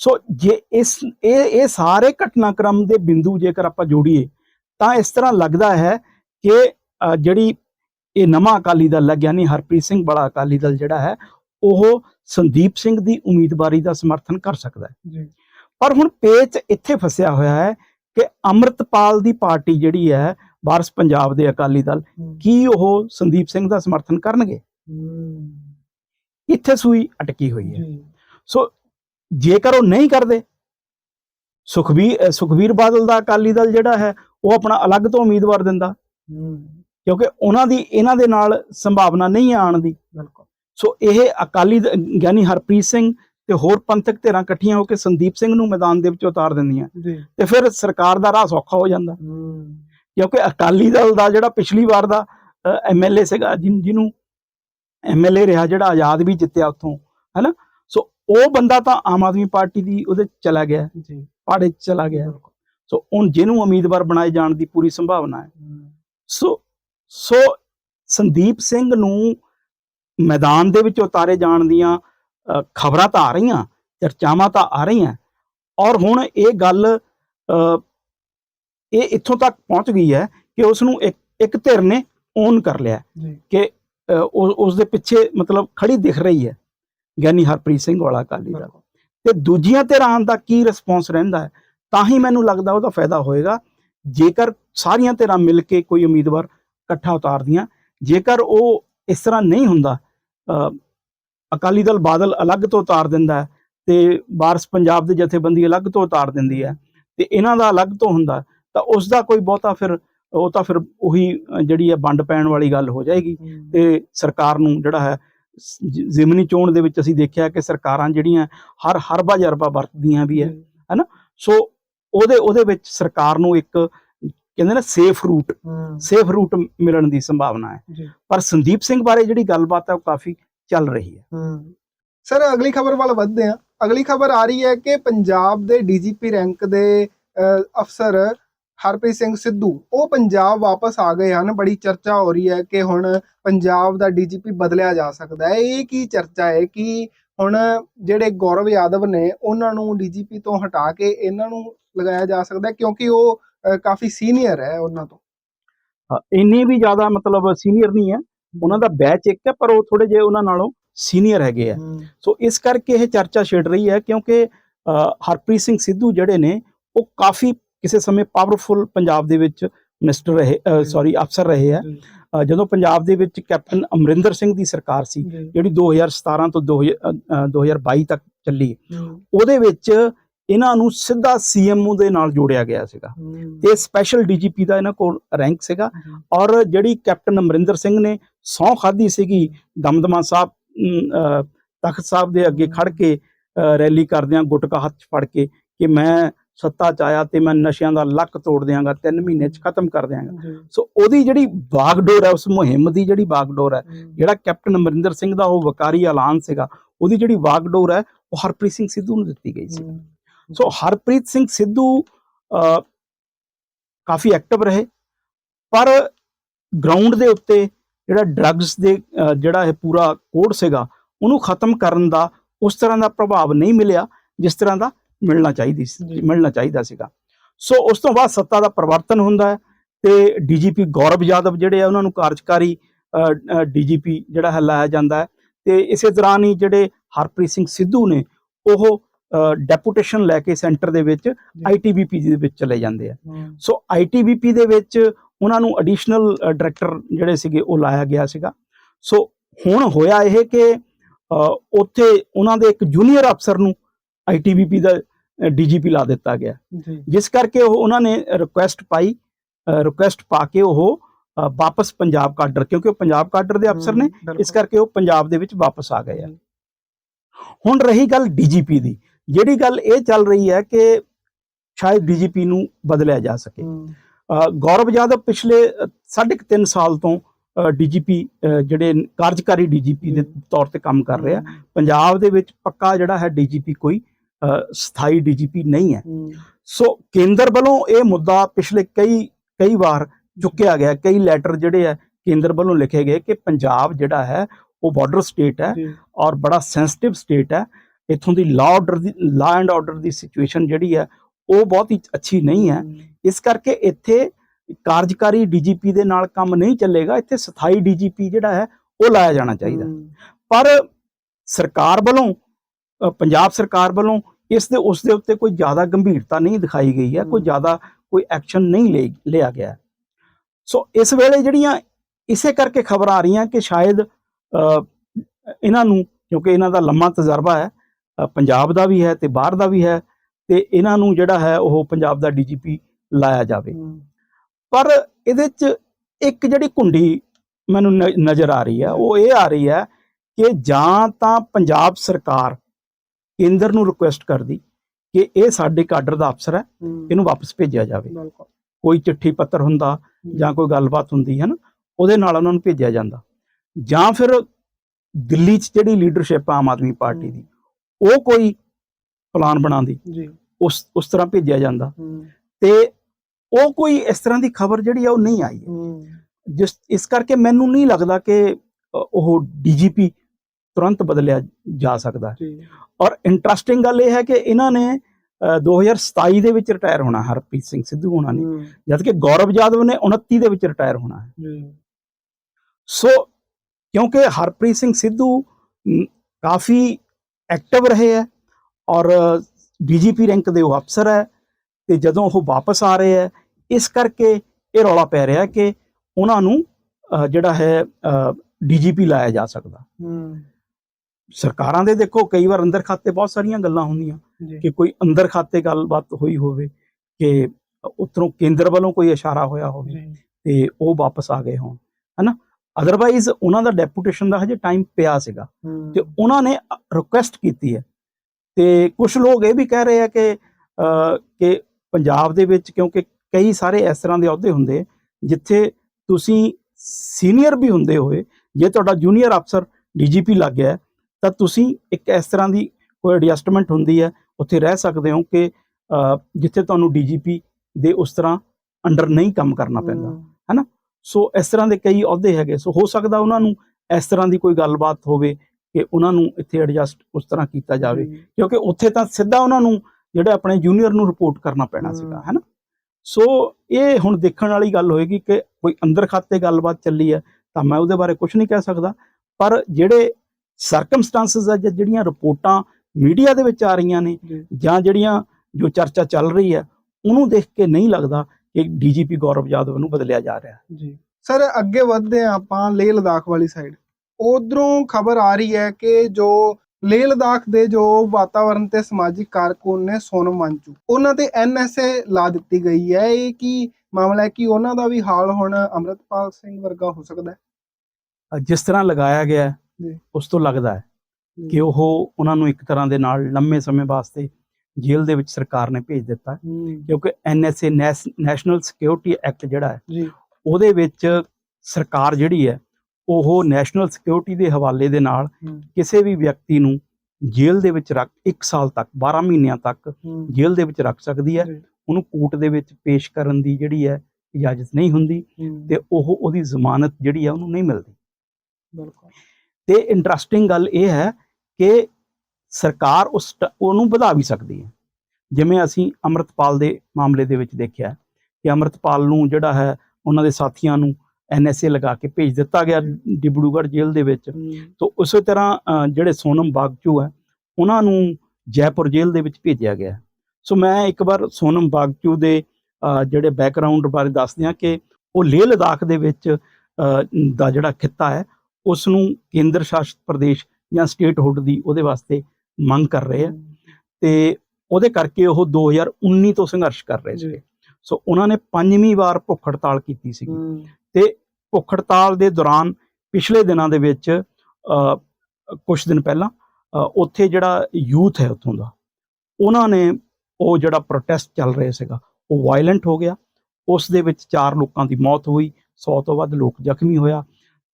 ਸੋ ਜੇ ਇਸ ਇਹ ਇਹ ਸਾਰੇ ਘਟਨਾਕ੍ਰਮ ਦੇ ਬਿੰਦੂ ਜੇਕਰ ਆਪਾਂ ਜੋੜੀਏ ਤਾਂ ਇਸ ਤਰ੍ਹਾਂ ਲੱਗਦਾ ਹੈ ਕਿ ਜਿਹੜੀ ਇਹ ਨਵਾਂ ਅਕਾਲੀ ਦਲ ਹੈ ਗਿਆਨੀ ਹਰਪ੍ਰੀਤ ਸਿੰਘ ਵਾਲਾ ਅਕਾਲੀ ਦਲ ਜਿਹੜਾ ਹੈ ਉਹ ਸੰਦੀਪ ਸਿੰਘ ਦੀ ਉਮੀਦਵਾਰੀ ਦਾ ਸਮਰਥਨ ਕਰ ਸਕਦਾ ਹੈ। ਜੀ। ਪਰ ਹੁਣ ਪੇਚ ਇੱਥੇ ਫਸਿਆ ਹੋਇਆ ਹੈ ਕਿ ਅੰਮ੍ਰਿਤਪਾਲ ਦੀ ਪਾਰਟੀ ਜਿਹੜੀ ਹੈ ਵਾਰਸ ਪੰਜਾਬ ਦੇ ਅਕਾਲੀ ਦਲ ਕੀ ਉਹ ਸੰਦੀਪ ਸਿੰਘ ਦਾ ਸਮਰਥਨ ਕਰਨਗੇ? ਇੱਥੇ ਸੂਈ ਅਟਕੀ ਹੋਈ ਹੈ। ਸੋ ਜੇਕਰ ਉਹ ਨਹੀਂ ਕਰਦੇ ਸੁਖਬੀਰ ਸੁਖਬੀਰ ਬਾਦਲ ਦਾ ਅਕਾਲੀ ਦਲ ਜਿਹੜਾ ਹੈ ਉਹ ਆਪਣਾ ਅਲੱਗ ਤੋਂ ਉਮੀਦਵਾਰ ਦਿੰਦਾ। ਕਿਉਂਕਿ ਉਹਨਾਂ ਦੀ ਇਹਨਾਂ ਦੇ ਨਾਲ ਸੰਭਾਵਨਾ ਨਹੀਂ ਹੈ ਆਉਣ ਦੀ। ਸੋ ਇਹ ਅਕਾਲੀ ਗਿਆਨੀ ਹਰਪ੍ਰੀਤ ਸਿੰਘ ਤੇ ਹੋਰ ਪੰਥਕ ਧਿਰਾਂ ਇਕੱਠੀਆਂ ਹੋ ਕੇ ਸੰਦੀਪ ਸਿੰਘ ਨੂੰ ਮੈਦਾਨ ਦੇ ਵਿੱਚ ਉਤਾਰ ਦਿੰਦੀਆਂ। ਤੇ ਫਿਰ ਸਰਕਾਰ ਦਾ ਰਾਹ ਸੌਖਾ ਹੋ ਜਾਂਦਾ। ਕਿਉਂਕਿ ਅਕਾਲੀ ਦਲ ਦਾ ਜਿਹੜਾ ਪਿਛਲੀ ਵਾਰ ਦਾ ਐਮਐਲਏ ਸੀਗਾ ਜਿਹਨੂੰ ਐਮਐਲਏ ਰਿਹਾ ਜਿਹੜਾ ਆਜ਼ਾਦ ਵੀ ਜਿੱਤਿਆ ਉੱਥੋਂ ਹੈਨਾ? ਸੋ ਉਹ ਬੰਦਾ ਤਾਂ ਆਮ ਆਦਮੀ ਪਾਰਟੀ ਦੀ ਉਹਦੇ ਚਲਾ ਗਿਆ ਜੀ। ਪਾੜੇ ਚਲਾ ਗਿਆ। ਸੋ ਹੁਣ ਜਿਹਨੂੰ ਉਮੀਦਵਾਰ ਬਣਾਏ ਜਾਣ ਦੀ ਪੂਰੀ ਸੰਭਾਵਨਾ ਹੈ। ਸੋ ਸੋ ਸੰਦੀਪ ਸਿੰਘ ਨੂੰ ਮੈਦਾਨ ਦੇ ਵਿੱਚ ਉਤਾਰੇ ਜਾਣ ਦੀਆਂ ਖਬਰਾਂ ਤਾਂ ਆ ਰਹੀਆਂ ਚਰਚਾਵਾਂ ਤਾਂ ਆ ਰਹੀਆਂ। ਔਰ ਹੁਣ ਇਹ ਗੱਲ ਇਹ ਇੱਥੋਂ ਤੱਕ ਪਹੁੰਚ ਗਈ ਹੈ ਕਿ ਉਸ ਨੂੰ ਇੱਕ ਇੱਕ ਧਿਰ ਨੇ ਓਨ ਕਰ ਲਿਆ। ਕਿ ਉਸ ਦੇ ਪਿੱਛੇ ਮਤਲਬ ਖੜੀ ਦਿਖ ਰਹੀ ਹੈ ਗਿਆਨੀ ਹਰਪ੍ਰੀਤ ਸਿੰਘ ਵਾਲਾ ਅਕਾਲੀ ਦਲ ਬਿਲਕੁਲ। ਤੇ ਦੂਜੀਆਂ ਧਿਰਾਂ ਦਾ ਕੀ ਰਿਸਪੌਂਸ ਰਹਿੰਦਾ ਹੈ ਤਾਂ ਹੀ ਮੈਨੂੰ ਲੱਗਦਾ ਉਹਦਾ ਫਾਇਦਾ ਹੋਏਗਾ ਜੇਕਰ ਸਾਰੀਆਂ ਧਿਰਾਂ ਮਿਲ ਕੇ ਕੋਈ ਉਮੀਦਵਾਰ ਇਕੱਠਾ ਉਤਾਰਦੀਆਂ ਜੇਕਰ ਉਹ ਇਸ ਤਰ੍ਹਾਂ ਨਹੀਂ ਹੁੰਦਾ ਅਕਾਲੀ ਦਲ ਬਾਦਲ ਅਲੱਗ ਤੋਂ ਉਤਾਰ ਦਿੰਦਾ ਤੇ ਵਾਰਸ ਪੰਜਾਬ ਦੇ ਜਥੇਬੰਦੀ ਅਲੱਗ ਤੋਂ ਉਤਾਰ ਦਿੰਦੀ ਹੈ ਤੇ ਇਹਨਾਂ ਦਾ ਅਲੱਗ ਤੋਂ ਹੁੰਦਾ ਤਾਂ ਉਸ ਦਾ ਕੋਈ ਬਹੁਤਾ ਫਿਰ ਉਹ ਤਾਂ ਫਿਰ ਉਹੀ ਜਿਹੜੀ ਹੈ ਵੰਡ ਪੈਣ ਵਾਲੀ ਗੱਲ ਹੋ ਜਾਏਗੀ। ਤੇ ਸਰਕਾਰ ਨੂੰ ਜਿਹੜਾ ਹੈ ਜ਼ਿਮਨੀ ਚੋਣ ਦੇ ਵਿੱਚ ਅਸੀਂ ਦੇਖਿਆ ਕਿ ਸਰਕਾਰਾਂ ਜਿਹੜੀਆਂ ਹਰ ਹਰ ਜਰਬਾ ਵਰਤਦੀਆਂ ਵੀ ਹੈ ਸੋ ਉਹਦੇ ਉਹਦੇ ਵਿੱਚ ਸਰਕਾਰ ਨੂੰ ਇੱਕ ਕਹਿੰਦੇ ਨਾ ਸੇਫ ਰੂਟ ਸੇਫ ਰੂਟ ਮਿਲਣ ਦੀ ਸੰਭਾਵਨਾ ਹੈ। ਪਰ ਸੰਦੀਪ ਸਿੰਘ ਬਾਰੇ ਜਿਹੜੀ ਗੱਲਬਾਤ ਹੈ ਉਹ ਕਾਫੀ ਚੱਲ ਰਹੀ ਹੈ। ਸਰ ਅਗਲੀ ਖਬਰ ਵੱਲ ਵਧਦੇ ਹਾਂ। ਅਗਲੀ ਖਬਰ ਆ ਰਹੀ ਹੈ ਕਿ ਪੰਜਾਬ ਦੇ ਡੀਜੀਪੀ ਰੈਂਕ ਦੇ ਅਫਸਰ ਹਰਪ੍ਰੀਤ ਸਿੰਘ ਸਿੱਧੂ ਉਹ ਪੰਜਾਬ ਵਾਪਸ ਆ ਗਏ ਹਨ। ਬੜੀ ਚਰਚਾ ਹੋ ਰਹੀ ਹੈ ਕਿ ਹੁਣ ਪੰਜਾਬ ਦਾ ਡੀਜੀਪੀ ਬਦਲਿਆ ਜਾ ਸਕਦਾ ਹੈ। ਇਹ ਕੀ ਚਰਚਾ ਹੈ ਕਿ ਹੁਣ ਜਿਹੜੇ ਗੌਰਵ ਯਾਦਵ ਨੇ ਉਹਨਾਂ ਨੂੰ ਡੀਜੀਪੀ ਤੋਂ ਹਟਾ ਕੇ ਇਹਨਾਂ ਨੂੰ ਲਗਾਇਆ ਜਾ ਸਕਦਾ ਹੈ ਕਿਉਂਕਿ ਉਹ ਕਾਫੀ ਸੀਨੀਅਰ ਹੈ ਉਹਨਾਂ ਤੋਂ। ਇੰਨੇ ਵੀ ਜ਼ਿਆਦਾ ਮਤਲਬ ਸੀਨੀਅਰ ਨਹੀਂ ਹੈ। ਉਹਨਾਂ ਦਾ ਬੈਚ ਇੱਕ ਹੈ ਪਰ ਉਹ ਥੋੜੇ ਜਿਹੇ ਉਹਨਾਂ ਨਾਲੋਂ ਸੀਨੀਅਰ ਹੈਗੇ ਆ। ਸੋ ਇਸ ਕਰਕੇ ਇਹ ਚਰਚਾ ਛਿੜ ਰਹੀ ਹੈ ਕਿਉਂਕਿ ਹਰਪ੍ਰੀਤ ਸਿੰਘ ਸਿੱਧੂ ਜਿਹੜੇ ਨੇ ਉਹ ਕਾਫੀ ਕਿਸੇ ਸਮੇਂ ਪਾਵਰਫੁਲ ਪੰਜਾਬ ਦੇ ਵਿੱਚ ਮਿਨਿਸਟਰ ਰਹੇ ਸੌਰੀ ਅਫਸਰ ਰਹੇ ਆ। ਜਦੋਂ ਪੰਜਾਬ ਦੇ ਵਿੱਚ ਕੈਪਟਨ ਅਮਰਿੰਦਰ ਸਿੰਘ ਦੀ ਸਰਕਾਰ ਸੀ ਜਿਹੜੀ 2017 ਤੋਂ 2000 ਅ, 2022 ਤੱਕ ਚੱਲੀ। ਉਹਦੇ ਵਿੱਚ ਇਹਨਾਂ ਨੂੰ ਸਿੱਧਾ ਸੀਐਮਓ ਦੇ ਨਾਲ ਜੋੜਿਆ ਗਿਆ ਸੀਗਾ। ਤੇ ਸਪੈਸ਼ਲ ਡੀਜੀਪੀ ਦਾ ਇਹਨਾਂ ਕੋਲ ਰੈਂਕ ਸੀਗਾ। ਔਰ ਜਿਹੜੀ ਕੈਪਟਨ ਅਮਰਿੰਦਰ ਸਿੰਘ ਨੇ ਸਹੁੰ ਖਾਧੀ ਸੀਗੀ ਦਮਦਮਾ ਸਾਹਿਬ ਤਖਤ ਸਾਹਿਬ ਦੇ ਅੱਗੇ ਖੜ ਕੇ ਰੈਲੀ ਕਰਦਿਆਂ ਗੁਟਕਾ ਹੱਥ ਫੜ ਕੇ ਕਿ ਮੈਂ ਸੱਤਾ 'ਚ ਆਇਆ ਤੇ ਮੈਂ ਨਸ਼ਿਆਂ ਦਾ ਲੱਕ ਤੋੜ ਦਿਆਂਗਾ 3 ਮਹੀਨੇ 'ਚ ਖਤਮ ਕਰ ਦਿਆਂਗਾ। ਸੋ ਉਹਦੀ ਜਿਹੜੀ ਬਾਗਡੋਰ ਹੈ ਉਸ ਮੁਹਿੰਮ ਦੀ ਜਿਹੜੀ ਬਾਗਡੋਰ ਹੈ ਜਿਹੜਾ ਕੈਪਟਨ ਅਮਰਿੰਦਰ ਸਿੰਘ ਦਾ ਉਹ ਵਕਾਰੀ ਐਲਾਨ ਸੀਗਾ ਉਹਦੀ ਜਿਹੜੀ ਬਾਗਡੋਰ ਹੈ ਉਹ ਹਰਪ੍ਰੀਤ ਸਿੰਘ ਸਿੱਧੂ ਨੂੰ ਦਿੱਤੀ ਗਈ ਸੀ। ਸੋ ਹਰਪ੍ਰੀਤ ਸਿੰਘ ਸਿੱਧੂ ਕਾਫੀ ਐਕਟਿਵ ਰਹੇ ਪਰ ਗਰਾਊਂਡ ਦੇ ਉੱਤੇ ਜਿਹੜਾ ਡਰੱਗਸ ਦੇ ਜਿਹੜਾ ਇਹ ਪੂਰਾ ਕੋਡ ਸੀਗਾ ਉਹਨੂੰ ਖਤਮ ਕਰਨ ਦਾ ਉਸ ਤਰ੍ਹਾਂ ਦਾ ਪ੍ਰਭਾਵ ਨਹੀਂ ਮਿਲਿਆ ਜਿਸ ਤਰ੍ਹਾਂ ਦਾ ਮਿਲਣਾ ਚਾਹੀਦੀ ਸੀ। ਮਿਲਣਾ ਚਾਹੀਦਾ ਸੀਗਾ। ਸੋ ਉਸ ਤੋਂ ਬਾਅਦ ਸੱਤਾ ਦਾ ਪਰਿਵਰਤਨ ਹੁੰਦਾ ਹੈ ਤੇ ਡੀਜੀਪੀ ਗੌਰਵ ਯਾਦਵ ਜਿਹੜੇ ਆ ਉਹਨਾਂ ਨੂੰ ਕਾਰਜਕਾਰੀ ਡੀਜੀਪੀ ਜਿਹੜਾ ਹੈ ਲਾਇਆ ਜਾਂਦਾ ਹੈ। ਤੇ ਇਸੇ ਦੌਰਾਨ ਹੀ ਜਿਹੜੇ ਹਰਪ੍ਰੀਤ ਸਿੰਘ ਸਿੱਧੂ ਨੇ ਉਹ ਡੈਪੂਟੇਸ਼ਨ ਲੈ ਕੇ ਸੈਂਟਰ ਦੇ ਵਿੱਚ ਆਈਟੀਬੀਪੀ ਦੇ ਵਿੱਚ ਚਲੇ ਜਾਂਦੇ ਆ। ਸੋ ਆਈਟੀਬੀਪੀ ਦੇ ਵਿੱਚ ਉਹਨਾਂ ਨੂੰ ਐਡੀਸ਼ਨਲ ਡਾਇਰੈਕਟਰ ਜਿਹੜੇ ਸੀਗੇ ਉਹ ਲਾਇਆ ਗਿਆ ਸੀਗਾ। ਸੋ ਹੁਣ ਹੋਇਆ ਇਹ ਕਿ ਉੱਥੇ ਉਹਨਾਂ ਦੇ ਇੱਕ ਜੂਨੀਅਰ ਅਫਸਰ ਨੂੰ ਆਈਟੀਬੀਪੀ ਦਾ ਡੀਜੀਪੀ ਲਾ ਦਿੱਤਾ ਗਿਆ। ਜਿਸ ਕਰਕੇ ਉਹ ਉਹਨਾਂ ਨੇ ਰਿਕੁਐਸਟ ਪਾਈ ਰਿਕੁਐਸਟ ਪਾ ਕੇ ਉਹ ਵਾਪਸ ਪੰਜਾਬ ਕਾਡਰ ਕਿਉਂਕਿ ਉਹ ਪੰਜਾਬ ਕਾਡਰ ਦੇ ਅਫਸਰ ਨੇ ਇਸ ਕਰਕੇ ਉਹ ਪੰਜਾਬ ਦੇ ਵਿੱਚ ਵਾਪਸ ਆ ਗਏ ਆ। ਹੁਣ ਰਹੀ ਗੱਲ ਡੀਜੀਪੀ ਦੀ। ਜਿਹੜੀ ਗੱਲ ਇਹ ਚੱਲ ਰਹੀ ਹੈ ਕਿ ਸ਼ਾਇਦ ਡੀਜੀਪੀ ਨੂੰ ਬਦਲਿਆ ਜਾ ਸਕੇ। ਗੌਰਵ ਯਾਦਵ ਪਿਛਲੇ ਅ, ਸਾਢੇ ਕੁ ਤਿੰਨ ਸਾਲ ਤੋਂ ਡੀਜੀਪੀ ਜਿਹੜੇ ਕਾਰਜਕਾਰੀ ਡੀਜੀਪੀ ਦੇ। ਤੌਰ ਤੇ ਕੰਮ ਕਰ ਰਿਹਾ। ਪੰਜਾਬ ਦੇ ਵਿੱਚ ਪੱਕਾ ਜਿਹੜਾ ਹੈ ਡੀਜੀਪੀ ਕੋਈ ਸਥਾਈ ਡੀਜੀਪੀ ਨਹੀਂ ਹੈ। ਸੋ ਕੇਂਦਰ ਵੱਲੋਂ ਇਹ ਮੁੱਦਾ ਪਿਛਲੇ ਕਈ ਕਈ ਵਾਰ ਚੁੱਕਿਆ ਗਿਆ ਕਈ ਲੈਟਰ ਜਿਹੜੇ ਹੈ ਕੇਂਦਰ ਵੱਲੋਂ ਲਿਖੇ ਗਏ ਕਿ ਪੰਜਾਬ ਜਿਹੜਾ ਹੈ ਉਹ ਬਾਰਡਰ ਸਟੇਟ ਹੈ ਔਰ ਬੜਾ ਸੈਂਸਿਟਿਵ ਸਟੇਟ ਹੈ। ਇਥੋਂ ਦੀ ਲਾਅ ਆਰਡਰ ਦੀ ਲਾਅ ਐਂਡ ਆਰਡਰ ਦੀ ਸਿਚੁਏਸ਼ਨ ਜਿਹੜੀ ਹੈ ਉਹ ਬਹੁਤ ਹੀ ਅੱਛੀ ਨਹੀਂ ਹੈ। ਇਸ ਕਰਕੇ ਇੱਥੇ ਕਾਰਜਕਾਰੀ ਡੀਜੀਪੀ ਦੇ ਨਾਲ ਕੰਮ ਨਹੀਂ ਚੱਲੇਗਾ ਇੱਥੇ ਸਥਾਈ ਡੀਜੀਪੀ ਜਿਹੜਾ ਹੈ ਉਹ ਲਾਇਆ ਜਾਣਾ ਚਾਹੀਦਾ। ਪਰ ਸਰਕਾਰ ਵੱਲੋਂ ਪੰਜਾਬ ਸਰਕਾਰ ਵੱਲੋਂ ਇਸ ਦੇ ਉਸ ਦੇ ਉੱਤੇ ਕੋਈ ਜ਼ਿਆਦਾ ਗੰਭੀਰਤਾ ਨਹੀਂ ਦਿਖਾਈ ਗਈ ਹੈ ਕੋਈ। ਜ਼ਿਆਦਾ ਕੋਈ ਐਕਸ਼ਨ ਨਹੀਂ ਲਿਆ ਗਿਆ। ਸੋ ਇਸ ਵੇਲੇ ਜਿਹੜੀਆਂ ਇਸੇ ਕਰਕੇ ਖਬਰਾਂ ਆ ਰਹੀਆਂ ਕਿ ਸ਼ਾਇਦ ਇਹਨਾਂ ਨੂੰ ਕਿਉਂਕਿ ਇਹਨਾਂ ਦਾ ਲੰਮਾ ਤਜਰਬਾ ਹੈ ਪੰਜਾਬ ਦਾ ਵੀ ਹੈ ਤੇ ਬਾਹਰ ਦਾ ਵੀ ਹੈ ਤੇ ਇਹਨਾਂ ਨੂੰ ਜਿਹੜਾ ਹੈ ਉਹ ਪੰਜਾਬ ਦਾ ਡੀਜੀਪੀ ਲਾਇਆ ਜਾਵੇ ਪਰ ਇਹਦੇ ਚ ਇੱਕ ਜਿਹੜੀ ਕੁੰਡੀ ਮੈਨੂੰ ਨਜ਼ਰ ਆ ਰਹੀ ਹੈ ਉਹ ਇਹ ਆ ਰਹੀ ਹੈ ਕਿ ਜਾਂ ਤਾਂ ਪੰਜਾਬ ਸਰਕਾਰ ਕੇਂਦਰ ਨੂੰ ਰਿਕੁਐਸਟ ਕਰਦੀ ਕਿ ਇਹ ਸਾਡੇ ਕਾਡਰ ਦਾ ਅਫਸਰ ਹੈ ਇਹਨੂੰ ਵਾਪਸ ਭੇਜਿਆ ਜਾਵੇ। ਕੋਈ ਚਿੱਠੀ ਪੱਤਰ ਹੁੰਦਾ ਜਾਂ ਕੋਈ ਗੱਲਬਾਤ ਹੁੰਦੀ ਹੈ ਨਾ ਉਹਦੇ ਨਾਲ ਉਹਨਾਂ ਨੂੰ ਭੇਜਿਆ ਜਾਂਦਾ। ਜਾਂ ਫਿਰ ਦਿੱਲੀ 'ਚ ਜਿਹੜੀ ਲੀਡਰਸ਼ਿਪ ਆਮ ਆਦਮੀ ਪਾਰਟੀ ਦੀ ਉਹ ਕੋਈ ਪਲਾਨ ਬਣਾਉਂਦੀ ਜੀ। ਉਸ ਉਸ ਤਰ੍ਹਾਂ ਭੇਜਿਆ ਜਾਂਦਾ। ਤੇ ਉਹ ਕੋਈ ਇਸ ਤਰ੍ਹਾਂ ਦੀ ਖਬਰ ਜਿਹੜੀ ਆ ਉਹ ਨਹੀਂ ਆਈ। ਜਿਸ ਇਸ ਕਰਕੇ ਮੈਨੂੰ ਨਹੀਂ ਲੱਗਦਾ ਕਿ ਉਹ ਡੀਜੀਪੀ ਤੁਰੰਤ ਬਦਲਿਆ ਜਾ ਸਕਦਾ ਹੈ। ਔਰ ਇੰਟਰਸਟਿੰਗ ਗੱਲ ਇਹ ਹੈ ਕਿ ਇਹਨਾਂ ਨੇ ਅ, 2027 ਦੇ ਵਿੱਚ ਰਿਟਾਇਰ ਹੋਣਾ ਹਰਪ੍ਰੀਤ ਸਿੰਘ ਸਿੱਧੂ ਹੋਣਾ ਨੇ। ਜਦ ਕਿ ਗੌਰਵ ਜਾਦਵ ਨੇ 29 ਦੇ ਵਿੱਚ ਰਿਟਾਇਰ ਹੋਣਾ ਹੈ। ਸੋ ਕਿਉਂਕਿ ਹਰਪ੍ਰੀਤ ਸਿੰਘ ਸਿੱਧੂ ਕਾਫੀ ਐਕਟਿਵ ਰਹੇ ਹੈ ਔਰ ਡੀਜੀਪੀ ਰੈਂਕ ਦੇ ਉਹ ਅਫਸਰ ਹੈ ਤੇ ਜਦੋਂ ਉਹ ਵਾਪਸ ਆ ਰਹੇ ਹੈ ਇਸ ਕਰਕੇ ਇਹ ਰੌਲਾ ਪੈ ਰਿਹਾ ਕਿ ਉਹਨਾਂ ਨੂੰ ਜਿਹੜਾ ਹੈ ਡੀਜੀਪੀ ਲਾਇਆ ਜਾ ਸਕਦਾ। ਸਰਕਾਰਾਂ ਦੇ ਦੇਖੋ ਕਈ ਵਾਰ ਅੰਦਰ ਖਾਤੇ ਬਹੁਤ ਸਾਰੀਆਂ ਗੱਲਾਂ ਹੁੰਦੀਆਂ ਕਿ ਕੋਈ ਅੰਦਰ ਖਾਤੇ ਗੱਲਬਾਤ ਹੋਈ ਹੋਵੇ ਕਿ ਉੱਧਰੋਂ ਕੇਂਦਰ ਵੱਲੋਂ ਕੋਈ ਇਸ਼ਾਰਾ ਹੋਇਆ ਹੋਵੇ ਤੇ ਉਹ ਵਾਪਸ ਆ ਗਏ ਹੋਣ ਹਨਾ? ਅਦਰਵਾਈਜ਼ ਉਹਨਾਂ ਦਾ ਡੈਪੂਟੇਸ਼ਨ ਦਾ ਹਜੇ ਟਾਈਮ ਪਿਆ ਸੀਗਾ ਤੇ ਉਹਨਾਂ ਨੇ ਰਿਕੁਐਸਟ ਕੀਤੀ ਹੈ ਤੇ ਕੁਝ ਲੋਕ ਇਹ ਵੀ ਕਹਿ ਰਹੇ ਆ ਕਿ ਕਿ ਪੰਜਾਬ ਦੇ ਵਿੱਚ ਕਿਉਂਕਿ ਕਈ ਸਾਰੇ ਇਸ ਤਰ੍ਹਾਂ ਦੇ ਅਹੁਦੇ ਹੁੰਦੇ ਜਿੱਥੇ ਤੁਸੀਂ ਸੀਨੀਅਰ ਵੀ ਹੁੰਦੇ ਹੋਏ ਜੇ ਤੁਹਾਡਾ ਜੂਨੀਅਰ ਅਫਸਰ ਡੀਜੀਪੀ ਲੱਗ ਗਿਆ ਤਾਂ ਤੁਸੀਂ ਇੱਕ ਇਸ ਤਰ੍ਹਾਂ ਦੀ ਕੋਈ ਐਡਜਸਟਮੈਂਟ ਹੁੰਦੀ ਹੈ ਉੱਥੇ ਰਹਿ ਸਕਦੇ ਹੋ ਕਿ ਜਿੱਥੇ ਤੁਹਾਨੂੰ ਡੀਜੀਪੀ ਦੇ ਉਸ ਤਰ੍ਹਾਂ ਅੰਡਰ ਨਹੀਂ ਕੰਮ ਕਰਨਾ ਪੈਂਦਾ ਹਮ, ਸੋ ਇਸ ਤਰ੍ਹਾਂ ਦੇ ਕਈ ਅਹੁਦੇ ਹੈਗੇ ਸੋ ਹੋ ਸਕਦਾ ਉਹਨਾਂ ਨੂੰ ਇਸ ਤਰ੍ਹਾਂ ਦੀ ਕੋਈ ਗੱਲਬਾਤ ਹੋਵੇ ਕਿ ਉਹਨਾਂ ਨੂੰ ਇੱਥੇ ਐਡਜਸਟ ਉਸ ਤਰ੍ਹਾਂ ਕੀਤਾ ਜਾਵੇ ਕਿਉਂਕਿ ਉੱਥੇ ਤਾਂ ਸਿੱਧਾ ਉਹਨਾਂ ਨੂੰ ਜਿਹੜੇ ਆਪਣੇ ਜੂਨੀਅਰ ਨੂੰ ਰਿਪੋਰਟ ਕਰਨਾ ਪੈਣਾ ਸੀਗਾ। ਹੈਨਾ? ਸੋ ਇਹ ਹੁਣ ਦੇਖਣ ਵਾਲੀ ਗੱਲ ਹੋਏਗੀ ਕਿ ਕੋਈ ਅੰਦਰ ਖਾਤੇ ਗੱਲਬਾਤ ਚੱਲੀ ਹੈ ਤਾਂ ਮੈਂ ਉਹਦੇ ਬਾਰੇ ਕੁਝ ਨਹੀਂ ਕਹਿ ਸਕਦਾ ਪਰ ਜਿਹੜੇ ਸਰਕਮਸਟੈਂਸਸ ਆ ਜਿਹੜੀਆਂ ਰਿਪੋਰਟਾਂ ਮੀਡੀਆ ਦੇ ਵਿੱਚ ਆ ਰਹੀਆਂ ਨੇ ਜੀ। ਜਿਹੜੀਆਂ ਜੋ ਚਰਚਾ ਚੱਲ ਰਹੀ ਹੈ ਉਹਨੂੰ ਦੇਖ ਕੇ ਨਹੀਂ ਲੱਗਦਾ ਕਿ ਡੀਜੀਪੀ ਗੌਰਵ ਯਾਦਵ ਨੂੰ ਬਦਲਿਆ ਜਾ ਰਿਹਾ। ਜੀ। ਸਰ ਅੱਗੇ ਵਧਦੇ ਹਾਂ ਆਪਾਂ ਲੇਹ ਲਦਾਖ ਵਾਲੀ ਸਾਈਡ ਉਧਰੋਂ ਖਬਰ ਆ ਰਹੀ ਹੈ ਕਿ ਜੋ ਲੇਹ ਲਦਾਖ ਦੇ ਜੋ ਵਾਤਾਵਰਣ ਤੇ ਸਮਾਜਿਕ ਕਾਰਕੁਨ ਨੇ ਸੋਨਮ ਵਾਂਚੂ ਉਹਨਾਂ ਤੇ ਐਨਐਸਏ ਲਾ ਦਿੱਤੀ ਗਈ ਹੈ। ਇਹ ਕੀ ਮਾਮਲਾ ਹੈ ਕਿ ਉਹਨਾਂ ਦਾ ਵੀ ਹਾਲ ਹੁਣ ਅੰਮ੍ਰਿਤਪਾਲ ਸਿੰਘ ਵਰਗਾ ਹੋ ਸਕਦਾ ਹੈ? ਜਿਸ ਤਰ੍ਹਾਂ ਲਗਾਇਆ ਗਿਆ। ਉਸ ਤੋਂ ਲੱਗਦਾ ਹੈ ਕਿ ਉਹ ਉਹਨਾਂ ਨੂੰ ਇੱਕ ਤਰ੍ਹਾਂ ਦੇ ਨਾਲ ਲੰਮੇ ਸਮੇਂ ਵਾਸਤੇ ਜੇਲ੍ਹ ਦੇ ਵਿੱਚ ਸਰਕਾਰ ਨੇ ਭੇਜ ਦਿੱਤਾ ਕਿਉਂਕਿ ਐਨਐਸਏ ਨੈਸ਼ਨਲ ਸਿਕਿਉਰਿਟੀ ਐਕਟ ਜਿਹੜਾ ਹੈ ਉਹਦੇ ਵਿੱਚ ਸਰਕਾਰ ਜਿਹੜੀ ਹੈ ਉਹ ਨੈਸ਼ਨਲ ਸਿਕਿਉਰਿਟੀ ਦੇ ਹਵਾਲੇ ਦੇ ਨਾਲ ਕਿਸੇ ਵੀ ਵਿਅਕਤੀ ਨੂੰ ਜੇਲ੍ਹ ਦੇ ਵਿੱਚ ਰੱਖ 1 ਸਾਲ ਤੱਕ 12 ਮਹੀਨਿਆਂ ਤੱਕ ਜੇਲ੍ਹ ਦੇ ਵਿੱਚ ਰੱਖ ਸਕਦੀ ਹੈ। ਉਹਨੂੰ ਕੋਰਟ ਦੇ ਵਿੱਚ ਪੇਸ਼ ਕਰਨ ਦੀ ਜਿਹੜੀ ਹੈ ਇਜਾਜ਼ਤ ਨਹੀਂ ਹੁੰਦੀ ਤੇ ਉਹ ਉਹਦੀ ਜ਼ਮਾਨਤ ਜਿਹੜੀ ਹੈ ਉਹਨੂੰ ਨਹੀਂ ਮਿਲਦੀ। ਬਿਲਕੁਲ। ਤੇ ਇੰਟਰਸਟਿੰਗ ਗੱਲ ਇਹ ਹੈ ਕਿ ਸਰਕਾਰ ਉਸ ਉਹਨੂੰ ਵਧਾ ਵੀ ਸਕਦੀ ਹੈ। ਜਿਵੇਂ ਅਸੀਂ ਅੰਮ੍ਰਿਤਪਾਲ ਦੇ ਮਾਮਲੇ ਦੇ ਵਿੱਚ ਦੇਖਿਆ ਕਿ ਅੰਮ੍ਰਿਤਪਾਲ ਨੂੰ ਜਿਹੜਾ ਹੈ ਉਹਨਾਂ ਦੇ ਸਾਥੀਆਂ ਨੂੰ ਐਨਐਸਏ ਲਗਾ ਕੇ ਭੇਜ ਦਿੱਤਾ ਗਿਆ ਡਿਬੜੂਗੜ੍ਹ ਜੇਲ੍ਹ ਦੇ ਵਿੱਚ। ਤੋਂ ਉਸੇ ਤਰ੍ਹਾਂ ਜਿਹੜੇ ਸੋਨਮ ਬਾਗਚੂ ਹੈ ਉਹਨਾਂ ਨੂੰ ਜੈਪੁਰ ਜੇਲ੍ਹ ਦੇ ਵਿੱਚ ਭੇਜਿਆ ਗਿਆ ਹੈ। ਸੋ ਮੈਂ ਇੱਕ ਵਾਰ ਸੋਨਮ ਬਾਗਚੂ ਦੇ ਜਿਹੜੇ ਬੈਕਗ੍ਰਾਉਂਡ ਬਾਰੇ ਦੱਸ ਦਿਆਂ ਕਿ ਉਹ ਲੇਹ ਲਦਾਖ ਦੇ ਵਿੱਚ ਦਾ ਜਿਹੜਾ ਖਿੱਤਾ ਹੈ ਉਸ ਨੂੰ ਕੇਂਦਰ ਸ਼ਾਸਿਤ ਪ੍ਰਦੇਸ਼ ਜਾਂ ਸਟੇਟਹੁੱਡ ਦੀ ਉਹਦੇ ਵਾਸਤੇ ਮੰਗ ਕਰ ਰਹੇ ਆ। ਤੇ ਉਹਦੇ ਕਰਕੇ ਉਹ 2019 ਤੋਂ ਸੰਘਰਸ਼ ਕਰ ਰਹੇ। ਸੀ ਸੋ ਉਹਨਾਂ ਨੇ ਪੰਜਵੀਂ ਵਾਰ ਭੁੱਖ ਹੜਤਾਲ ਕੀਤੀ ਸੀ ਤੇ ਭੁੱਖ ਹੜਤਾਲ ਦੇ ਦੌਰਾਨ ਪਿਛਲੇ ਦਿਨਾਂ ਦੇ ਵਿੱਚ ਕੁਝ ਦਿਨ ਪਹਿਲਾਂ ਉੱਥੇ ਜਿਹੜਾ ਯੂਥ ਹੈ ਉੱਥੋਂ ਦਾ ਉਹਨਾਂ ਨੇ ਉਹ ਜਿਹੜਾ ਪ੍ਰੋਟੈਸਟ ਚੱਲ ਰਿਹਾ ਸੀਗਾ ਉਹ ਵਾਇਲੈਂਟ ਹੋ ਗਿਆ। ਉਸ ਦੇ ਵਿੱਚ ਚਾਰ ਲੋਕਾਂ ਦੀ ਮੌਤ ਹੋਈ 100 ਤੋਂ ਵੱਧ ਲੋਕ ਜ਼ਖਮੀ ਹੋਇਆ।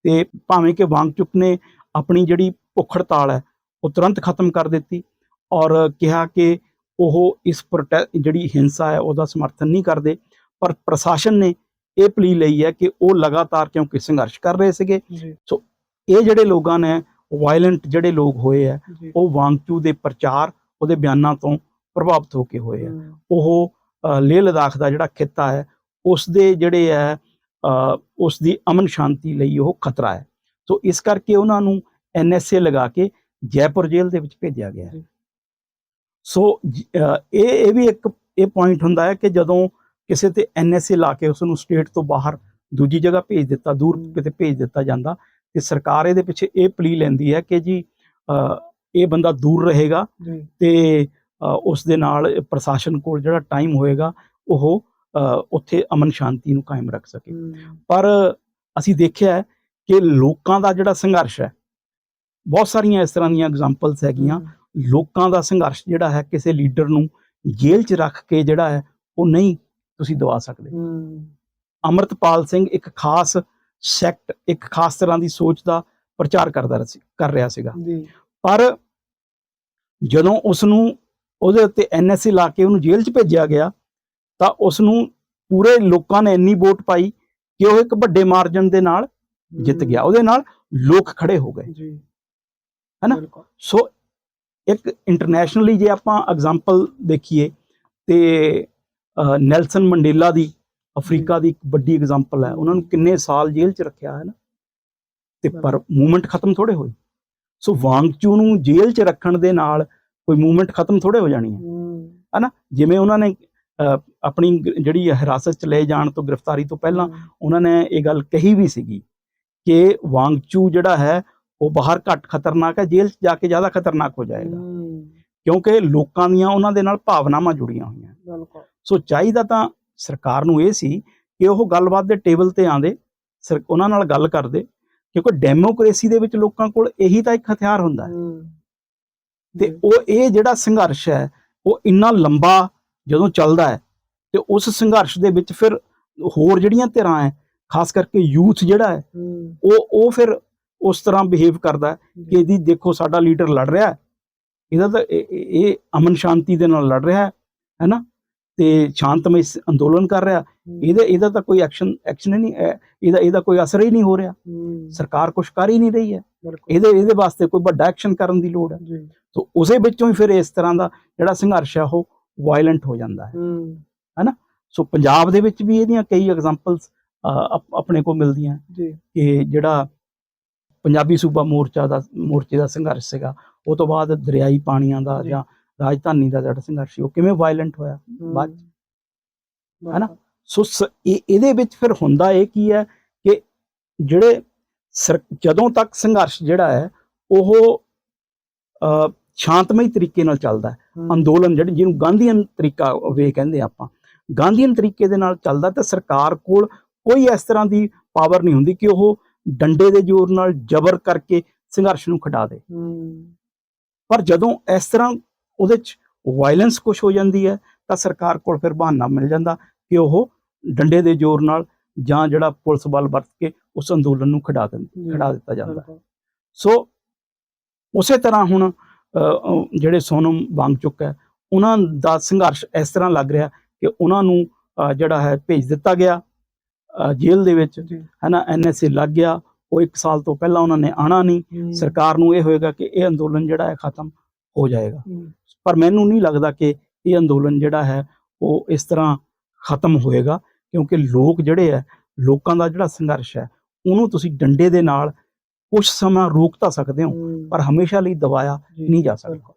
ਤੇ ਭਾਵੇਂ ਕਿ ਵਾਂਗਚੁਕ ਨੇ ਆਪਣੀ ਜਿਹੜੀ ਭੁੱਖ ਹੜਤਾਲ ਹੈ ਉਹ ਤੁਰੰਤ ਖਤਮ ਕਰ ਦਿੱਤੀ ਔਰ ਕਿਹਾ ਕਿ ਉਹ ਇਸ ਜਿਹੜੀ ਹਿੰਸਾ ਹੈ ਉਹਦਾ ਸਮਰਥਨ ਨਹੀਂ ਕਰਦੇ। ਪਰ ਪ੍ਰਸ਼ਾਸਨ ਨੇ ਇਹ ਪਲੀ ਲਈ ਹੈ ਕਿ ਉਹ ਲਗਾਤਾਰ ਕਿਉਂਕਿ ਸੰਘਰਸ਼ ਕਰ ਰਹੇ ਸੀਗੇ। ਜੀ। ਇਹ ਜਿਹੜੇ ਲੋਕਾਂ ਨੇ ਵਾਇਲੈਂਟ ਜਿਹੜੇ ਲੋਕ ਹੋਏ ਆ ਉਹ ਵਾਂਗਚੂ ਦੇ ਪ੍ਰਚਾਰ ਉਹਦੇ ਬਿਆਨਾਂ ਤੋਂ ਪ੍ਰਭਾਵਿਤ ਹੋ ਕੇ ਹੋਏ ਆ ਉਹ ਲੇਹ ਲਦਾਖ ਦਾ ਜਿਹੜਾ ਖਿੱਤਾ ਹੈ ਉਸ ਦੇ ਜਿਹੜੇ ਹੈ ਉਸ ਦੀ ਅਮਨ ਸ਼ਾਂਤੀ ਲਈ ਉਹ ਖਤਰਾ ਹੈ ਸੋ ਇਸ ਕਰਕੇ ਉਹਨਾਂ ਨੂੰ ਐਨਐਸਏ ਲਗਾ ਕੇ ਜੈਪੁਰ ਜੇਲ੍ਹ ਦੇ ਵਿੱਚ ਭੇਜਿਆ ਗਿਆ ਹੈ। ਸੋ ਇਹ ਇਹ ਵੀ ਇੱਕ ਇਹ ਪੁਆਇੰਟ ਹੁੰਦਾ ਹੈ ਕਿ ਜਦੋਂ ਕਿਸੇ ਤੇ ਐਨਐਸਏ ਲਾ ਕੇ ਉਸ ਨੂੰ ਸਟੇਟ ਤੋਂ ਬਾਹਰ ਦੂਜੀ ਜਗ੍ਹਾ ਭੇਜ ਦਿੱਤਾ ਦੂਰ। ਕਿਤੇ ਭੇਜ ਦਿੱਤਾ ਜਾਂਦਾ ਤੇ ਸਰਕਾਰ ਇਹਦੇ ਪਿੱਛੇ ਇਹ ਪਲੀ ਲੈਂਦੀ ਹੈ ਕਿ ਜੀ ਇਹ ਬੰਦਾ ਦੂਰ ਰਹੇਗਾ ਤੇ ਉਸ ਦੇ ਨਾਲ ਪ੍ਰਸ਼ਾਸਨ ਕੋਲ ਜਿਹੜਾ ਟਾਈਮ ਹੋਏਗਾ ਉਹ ਉੱਥੇ ਅਮਨ ਸ਼ਾਂਤੀ ਨੂੰ ਕਾਇਮ ਰੱਖ ਸਕੇ। ਪਰ ਅਸੀਂ ਦੇਖਿਆ ਕਿ ਲੋਕਾਂ ਦਾ ਜਿਹੜਾ ਸੰਘਰਸ਼ ਹੈ ਬਹੁਤ ਸਾਰੀਆਂ ਇਸ ਤਰ੍ਹਾਂ ਦੀਆਂ ਐਗਜ਼ਾਮਪਲਸ ਹੈਗੀਆਂ। ਲੋਕਾਂ ਦਾ ਸੰਘਰਸ਼ ਜਿਹੜਾ ਹੈ ਕਿਸੇ ਲੀਡਰ ਨੂੰ ਜੇਲ੍ਹ 'ਚ ਰੱਖ ਕੇ ਜਿਹੜਾ ਹੈ ਉਹ ਨਹੀਂ ਤੁਸੀਂ ਦਵਾ ਸਕਦੇ। ਅਮਰਤਪਾਲ ਸਿੰਘ ਇੱਕ ਖਾਸ ਸੈਕਟ ਇੱਕ ਖਾਸ ਤਰ੍ਹਾਂ ਦੀ ਸੋਚ ਦਾ ਪ੍ਰਚਾਰ ਕਰਦਾ ਸੀ ਕਰ ਰਿਹਾ ਸੀਗਾ। ਪਰ ਜਦੋਂ ਉਸ ਨੂੰ ਉਹਦੇ ਉੱਤੇ ਐਨਐਸਸੀ ਲਾ ਕੇ ਉਹਨੂੰ ਜੇਲ੍ਹ 'ਚ ਭੇਜਿਆ ਗਿਆ ਤਾਂ ਉਸ ਨੂੰ ਪੂਰੇ ਲੋਕਾਂ ਨੇ ਇੰਨੀ ਵੋਟ ਪਾਈ ਕਿ ਉਹ ਇੱਕ ਵੱਡੇ ਮਾਰਜਨ ਦੇ ਨਾਲ ਜਿੱਤ ਗਿਆ। ਉਹਦੇ ਨਾਲ ਲੋਕ ਖੜੇ ਹੋ ਗਏ। ਜੀ। ਹੈਨਾ? ਬਿਲਕੁਲ। ਸੋ ਇੱਕ ਇੰਟਰਨੈਸ਼ਨਲੀ ਜੇ ਆਪਾਂ ਐਗਜ਼ਾਮਪਲ ਦੇਖੀਏ ਤੇ ਨੈਲਸਨ ਮੰਡੇਲਾ ਦੀ ਅਫਰੀਕਾ ਦੀ ਇੱਕ ਵੱਡੀ ਐਗਜ਼ਾਮਪਲ ਹੈ। ਉਹਨਾਂ ਨੂੰ ਕਿੰਨੇ ਸਾਲ ਜੇਲ੍ਹ 'ਚ ਰੱਖਿਆ ਹੈ ਨਾ ਤੇ ਪਰ ਮੂਵਮੈਂਟ ਖਤਮ ਥੋੜੇ ਹੋਈ ਸੋ ਵਾਂਗਚੂ ਨੂੰ ਜੇਲ੍ਹ 'ਚ ਰੱਖਣ ਦੇ ਨਾਲ ਕੋਈ ਮੂਵਮੈਂਟ ਖਤਮ ਥੋੜੇ ਹੋ ਜਾਣੀ ਹੈ। ਹਨਾ? ਜਿਵੇਂ ਉਹਨਾਂ ਨੇ ਆਪਣੀ ਜਿਹੜੀ ਹਿਰਾਸਤ 'ਚ ਲਏ ਜਾਣ ਤੋਂ ਗ੍ਰਿਫਤਾਰੀ ਤੋਂ ਪਹਿਲਾਂ ਉਹਨਾਂ ਨੇ ਇਹ ਗੱਲ ਕਹੀ ਵੀ ਸੀਗੀ ਕਿ ਵਾਂਗਚੂ ਜਿਹੜਾ ਹੈ ਉਹ ਬਾਹਰ ਘੱਟ ਖਤਰਨਾਕ ਹੈ ਜੇਲ੍ਹ 'ਚ ਜਾ ਕੇ ਜ਼ਿਆਦਾ ਖਤਰਨਾਕ ਹੋ ਜਾਏਗਾ। ਕਿਉਂਕਿ ਲੋਕਾਂ ਦੀਆਂ ਉਹਨਾਂ ਦੇ ਨਾਲ ਭਾਵਨਾਵਾਂ ਜੁੜੀਆਂ ਹੋਈਆਂ। ਬਿਲਕੁਲ। ਸੋ ਚਾਹੀਦਾ ਤਾਂ ਸਰਕਾਰ ਨੂੰ ਇਹ ਸੀ ਕਿ ਉਹ ਗੱਲਬਾਤ ਦੇ ਟੇਬਲ ਤੇ ਆਂਦੇ ਸਰ ਉਹਨਾਂ ਨਾਲ ਗੱਲ ਕਰਦੇ ਕਿਉਂਕਿ ਡੈਮੋਕ੍ਰੇਸੀ ਦੇ ਵਿੱਚ ਲੋਕਾਂ ਕੋਲ ਇਹੀ ਤਾਂ ਇੱਕ ਹਥਿਆਰ ਹੁੰਦਾ ਹੈ। ਤੇ ਉਹ ਇਹ ਜਿਹੜਾ ਸੰਘਰਸ਼ ਹੈ ਉਹ ਇੰਨਾ ਲੰਬਾ ਜਦੋਂ ਚੱਲਦਾ ਹੈ ਤੇ ਉਸ ਸੰਘਰਸ਼ ਦੇ ਵਿੱਚ ਫਿਰ ਹੋਰ ਜਿਹੜੀਆਂ ਧਿਰਾਂ ਹੈ ਖਾਸ ਕਰਕੇ ਯੂਥ ਜਿਹੜਾ ਹੈ ਉਹ ਉਹ ਫਿਰ ਉਸ ਤਰ੍ਹਾਂ ਬਿਹੇਵ ਕਰਦਾ ਕਿ ਇਹਦੀ ਦੇਖੋ ਸਾਡਾ ਲੀਡਰ ਲੜ ਰਿਹਾ ਹੈ। ਇਹਦਾ ਤਾਂ ਇਹ- ਅਮਨ ਸ਼ਾਂਤੀ ਦੇ ਨਾਲ ਲੜ ਰਿਹਾ ਹੈ ਹੈਨਾ? ਤੇ ਸ਼ਾਂਤਮਈ ਅੰਦੋਲਨ ਕਰ ਰਿਹਾ ਇਹਦੇ ਇਹਦਾ ਤਾਂ ਕੋਈ ਐਕਸ਼ਨ ਐਕਸ਼ਨ ਹੀ ਨਹੀਂ ਇਹਦਾ ਇਹਦਾ ਕੋਈ ਅਸਰ ਹੀ ਨਹੀਂ ਹੋ ਰਿਹਾ। ਸਰਕਾਰ ਕੁਛ ਕਰ ਹੀ ਨਹੀਂ ਰਹੀ ਹੈ। ਇਹਦੇ ਇਹਦੇ ਵਾਸਤੇ ਕੋਈ ਵੱਡਾ ਐਕਸ਼ਨ ਕਰਨ ਦੀ ਲੋੜ ਹੈ। ਸੋ ਉਸੇ ਵਿੱਚੋਂ ਹੀ ਫਿਰ ਇਸ ਤਰ੍ਹਾਂ ਦਾ ਜਿਹੜਾ ਸੰਘਰਸ਼ ਹੈ ਉਹ ਵਾਇਲੈਂਟ ਹੋ ਜਾਂਦਾ ਹੈ ਹੂੰ ਸੋ ਪੰਜਾਬ ਦੇ ਵਿੱਚ ਵੀ ਇਹਦੀਆਂ ਕਈ ਐਗਜ਼ਾਮਪਲਸ ਆਪਣੇ ਕੋਲ ਮਿਲਦੀਆਂ ਜੀ ਕਿ ਜਿਹੜਾ ਪੰਜਾਬੀ ਸੂਬਾ ਮੋਰਚਾ ਦਾ ਮੋਰਚੇ ਦਾ ਸੰਘਰਸ਼ ਸੀਗਾ ਉਹ ਤੋਂ ਬਾਅਦ ਦਰਿਆਈ ਪਾਣੀਆਂ ਦਾ ਜੀ। ਰਾਜਧਾਨੀ ਦਾ ਜਿਹੜਾ ਸੰਘਰਸ਼ ਸੀ ਉਹ ਕਿਵੇਂ ਵਾਇਲੈਂਟ ਹੋਇਆ ਬਾਅਦ। ਹਨਾ? ਸੋ ਸ- ਇਹ ਇਹਦੇ ਵਿੱਚ ਫਿਰ ਹੁੰਦਾ ਇਹ ਕੀ ਹੈ ਕਿ ਜਿਹੜੇ ਜਦੋਂ ਤੱਕ ਸੰਘਰਸ਼ ਜਿਹੜਾ ਹੈ ਉਹ ਸ਼ਾਂਤਮਈ ਤਰੀਕੇ ਨਾਲ ਚੱਲਦਾ। ਅੰਦੋਲਨ ਜਿਹੜੀ ਜਿਹਨੂੰ ਗਾਂਧੀਅਨ ਤਰੀਕਾ ਵੇ ਕਹਿੰਦੇ ਆਪਾਂ। ਗਾਂਧੀਅਨ ਤਰੀਕੇ ਦੇ ਨਾਲ ਚੱਲਦਾ ਤਾਂ ਸਰਕਾਰ ਕੋਲ ਕੋਈ ਇਸ ਤਰ੍ਹਾਂ ਦੀ ਪਾਵਰ ਨਹੀਂ ਹੁੰਦੀ ਕਿ ਉਹ ਡੰਡੇ ਦੇ ਜ਼ੋਰ ਨਾਲ ਜ਼ਬਰ ਕਰਕੇ ਸੰਘਰਸ਼ ਨੂੰ ਖੜਾ ਦੇ। ਪਰ ਜਦੋਂ ਇਸ ਤਰ੍ਹਾਂ ਉਹਦੇ ਚ ਵਾਇਲੈਂਸ ਕੁਝ ਹੋ ਜਾਂਦੀ ਹੈ ਤਾਂ ਸਰਕਾਰ ਕੋਲ ਫਿਰ ਬਹਾਨਾ ਮਿਲ ਜਾਂਦਾ ਕਿ ਉਹ ਡੰਡੇ ਦੇ ਜ਼ੋਰ ਨਾਲ ਜਾਂ ਜਿਹੜਾ ਪੁਲਿਸ ਬਲ ਵਰਤ ਕੇ ਉਸ ਅੰਦੋਲਨ ਨੂੰ ਖੜਾ ਦਿੰਦੀ। ਖੜਾ ਦਿੱਤਾ ਜਾਂਦਾ। ਸੋ ਉਸੇ ਤਰ੍ਹਾਂ ਹੁਣ ਜਿਹੜੇ ਸੋਨਮ ਵਾਂਗਚੁਕ ਹੈ ਉਹਨਾਂ ਦਾ ਸੰਘਰਸ਼ ਇਸ ਤਰ੍ਹਾਂ ਲੱਗ ਰਿਹਾ ਕਿ ਉਹਨਾਂ ਨੂੰ ਜਿਹੜਾ ਹੈ ਭੇਜ ਦਿੱਤਾ ਗਿਆ ਜੇਲ੍ਹ ਦੇ ਵਿੱਚ ਜੀ ਹੈਨਾ ਐਨਐਸਏ ਲੱਗ ਗਿਆ ਉਹ 1 ਸਾਲ ਤੋਂ ਪਹਿਲਾਂ ਉਹਨਾਂ ਨੇ ਆਣਾ ਨਹੀਂ ਹੂੰ। ਸਰਕਾਰ ਨੂੰ ਇਹ ਹੋਏਗਾ ਕਿ ਇਹ ਅੰਦੋਲਨ ਜਿਹੜਾ ਹੈ ਖਤਮ ਹੋ ਜਾਏਗਾ ਹੂੰ। ਪਰ ਮੈਨੂੰ ਨਹੀਂ ਲੱਗਦਾ ਕਿ ਇਹ ਅੰਦੋਲਨ ਜਿਹੜਾ ਹੈ ਉਹ ਇਸ ਤਰ੍ਹਾਂ ਖਤਮ ਹੋਏਗਾ ਕਿਉਂਕਿ ਲੋਕ ਜਿਹੜੇ ਹੈ ਲੋਕਾਂ ਦਾ ਜਿਹੜਾ ਸੰਘਰਸ਼ ਹੈ ਉਹਨੂੰ ਤੁਸੀਂ ਡੰਡੇ ਦੇ ਨਾਲ ਕੁਝ ਸਮਾਂ ਰੋਕ ਤਾਂ ਸਕਦੇ ਹੋ। ਪਰ ਹਮੇਸ਼ਾ ਲਈ ਦਬਾਇਆ ਨਹੀਂ ਜਾ ਸਕਦਾ।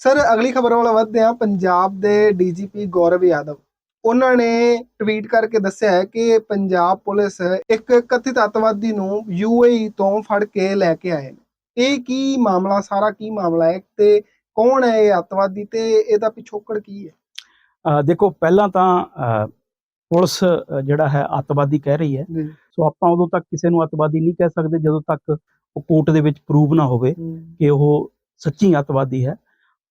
ਸਰ ਅਗਲੀ ਖਬਰ ਵੱਲ ਵਧਦੇ ਹਾਂ। ਪੰਜਾਬ ਦੇ ਡੀਜੀਪੀ ਗੌਰਵ ਯਾਦਵ ਉਹਨਾਂ ਨੇ ਟਵੀਟ ਕਰਕੇ ਦੱਸਿਆ ਹੈ ਕਿ ਪੰਜਾਬ ਪੁਲਿਸ ਇੱਕ ਕਥਿਤ ਅੱਤਵਾਦੀ ਨੂੰ ਯੂਏਈ ਤੋਂ ਫੜ ਕੇ ਲੈ ਕੇ ਆਏ ਨੇ। ਇਹ ਕੀ ਮਾਮਲਾ ਸਾਰਾ ਕੀ ਮਾਮਲਾ ਹੈ ਤੇ ਕੌਣ ਹੈ ਇਹ ਅੱਤਵਾਦੀ ਤੇ ਇਹਦਾ ਪਿਛੋਕੜ ਕੀ ਹੈ? ਦੇਖੋ ਪਹਿਲਾਂ ਤਾਂ ਪੁਲਿਸ ਜਿਹੜਾ ਹੈ ਅੱਤਵਾਦੀ ਕਹਿ ਰਹੀ ਹੈ। ਸੋ ਆਪਾਂ ਉਦੋਂ ਤੱਕ ਕਿਸੇ ਨੂੰ ਅੱਤਵਾਦੀ ਨਹੀਂ ਕਹਿ ਸਕਦੇ ਜਦੋਂ ਤੱਕ ਉਹ ਕੋਰਟ ਦੇ ਵਿੱਚ ਪ੍ਰੂਵ ਨਾ ਹੋਵੇ ਕਿ ਉਹ ਸੱਚੀ ਅੱਤਵਾਦੀ ਹੈ।